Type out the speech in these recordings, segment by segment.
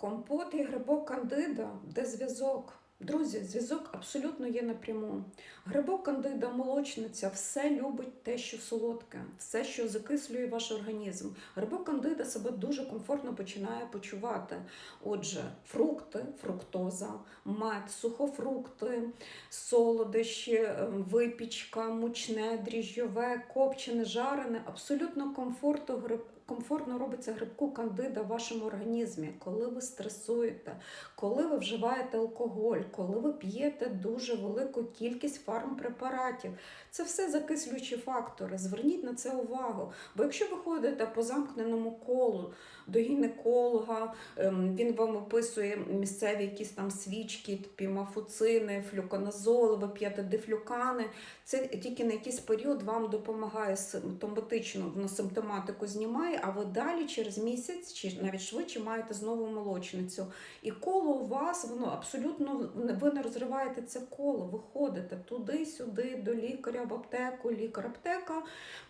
Компот і грибок кандида, де зв'язок? Друзі, зв'язок абсолютно є напряму. Грибок кандида, молочниця, все любить те, що солодке, все, що закислює ваш організм. Грибок кандида себе дуже комфортно починає почувати. Отже, фрукти, фруктоза, мед, сухофрукти, солодощі, е, випічка, мучне, дріжджове, копчене, жарене, абсолютно комфортно гриб. Комфортно робиться грибку кандида в вашому організмі, коли ви стресуєте, коли ви вживаєте алкоголь, коли ви п'єте дуже велику кількість фармпрепаратів. Це все закислюючі фактори. Зверніть на це увагу. Бо якщо ви ходите по замкненому колу до гінеколога, ем, він вам описує місцеві якісь там свічки, пімафуцини, флюконазоли, ви п'єте дифлюкани. Це тільки на якийсь період вам допомагає симптоматично, воно симптоматику знімає, а ви далі через місяць чи навіть швидше маєте знову молочницю. І коло у вас, воно абсолютно ви не розриваєте це коло, ви ходите туди-сюди, до лікаря в аптеку, лікар-аптека,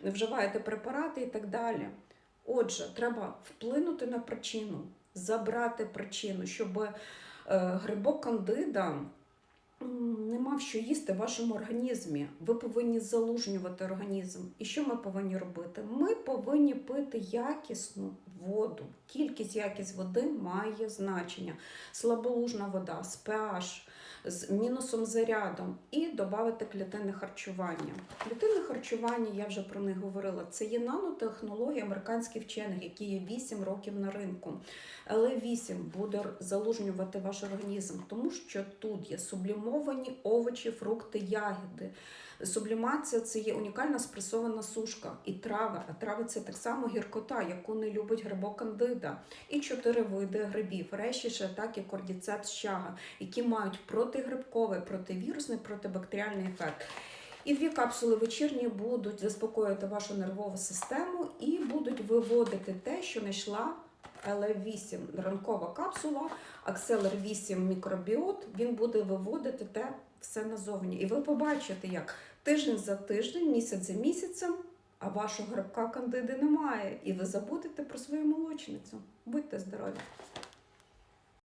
вживаєте препарати і так далі. Отже, треба вплинути на причину, забрати причину, щоб е, грибок кандида м, не що їсти в вашому організмі. Ви повинні залужнювати організм. І що ми повинні робити? Ми повинні пити якісну воду. Кількість якість води має значення. Слаболужна вода з pH, з мінусом зарядом і додати клітинне харчування. Клітинне харчування, я вже про них говорила, це є нанотехнології американських вчених, які є 8 років на ринку. Але 8 буде залужнювати ваш організм, тому що тут є сублімовані овочі, фрукти, ягоди. Сублімація це є унікальна спресована сушка і трави. А трави це так само гіркота, яку не любить грибок кандида. І чотири види грибів, решіше, так і кордіцепс чага, які мають протигрибковий, противірусний, протибактеріальний ефект. І дві капсули вечірні будуть заспокоювати вашу нервову систему і будуть виводити те, що знайшла ЛФ8 ранкова капсула, Акселер 8 мікробіот. Він буде виводити те все назовні. І ви побачите, як тиждень за тиждень, місяць за місяцем, а вашого грибка кандиди немає. І ви забудете про свою молочницю. Будьте здорові!